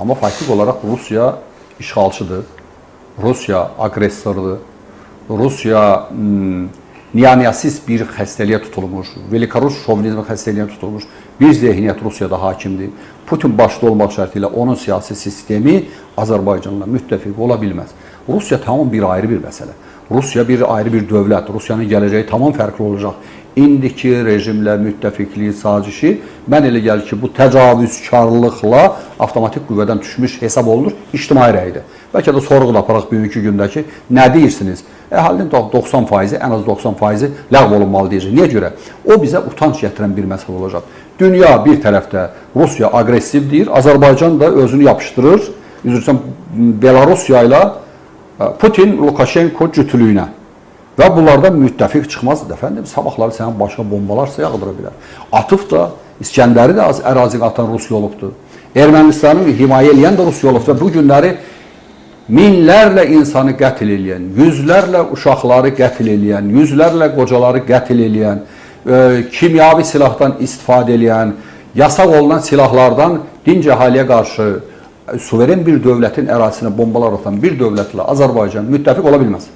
Ama faktik olarak Rusya işgalçıdır. Rusya agresordur. Rusya hmm, niyaniyasiz bir xəstəliyə tutulmuş, Velikorus şovinizm xəstəliyinə tutulmuş bir zehniyyət Rusiyada hakimdir. Putin başda olmaq şərti ilə onun siyasi sistemi Azərbaycanla müttəfiq ola bilməz. Rusiya tamam bir ayrı bir məsələ. Rusiya bir ayrı bir dövlət. Rusiyanın gələcəyi tamam fərqli olacaq. İndiki rejimlə müttəfiqliyi sazişi mən elə gəlir ki, bu təcavüzkarlıqla avtomatik qüvvədən düşmüş hesab olunur ictimai rəydir. Bəlkə də sorğu da aparaq bugünkü gündəki nə deyirsiniz? Əhalinin 90 faizi, ən az 90 faizi ləğv olunmalı deyəcək. Niyə görə? O bizə utanç gətirən bir məsələ olacaq. Dünya bir tərəfdə Rusiya aqressivdir, Azərbaycan da özünü yapışdırır. Üzrsən Belarusiya ilə e, Putin Lukashenko cütülüyünə və bunlardan müttəfiq çıxmaz əfəndim. Sabahları sənin başına bombalarsa yağdıra bilər. Atıf da İskəndəri də az əraziyə atan Rusiya olubdu. Ermənistanı himayə edən də Rusiya olubdu və bu günləri minlərlə insanı qətl edən, yüzlərlə uşaqları qətl edən, yüzlərlə qocaları qətl edən, e, kimyavi silahdan istifadə edən, yasaq olunan silahlardan dinc əhaliyə qarşı e, suveren bir dövlətin ərazisinə bombalar atan bir dövlətlə Azərbaycan müttəfiq ola bilməz.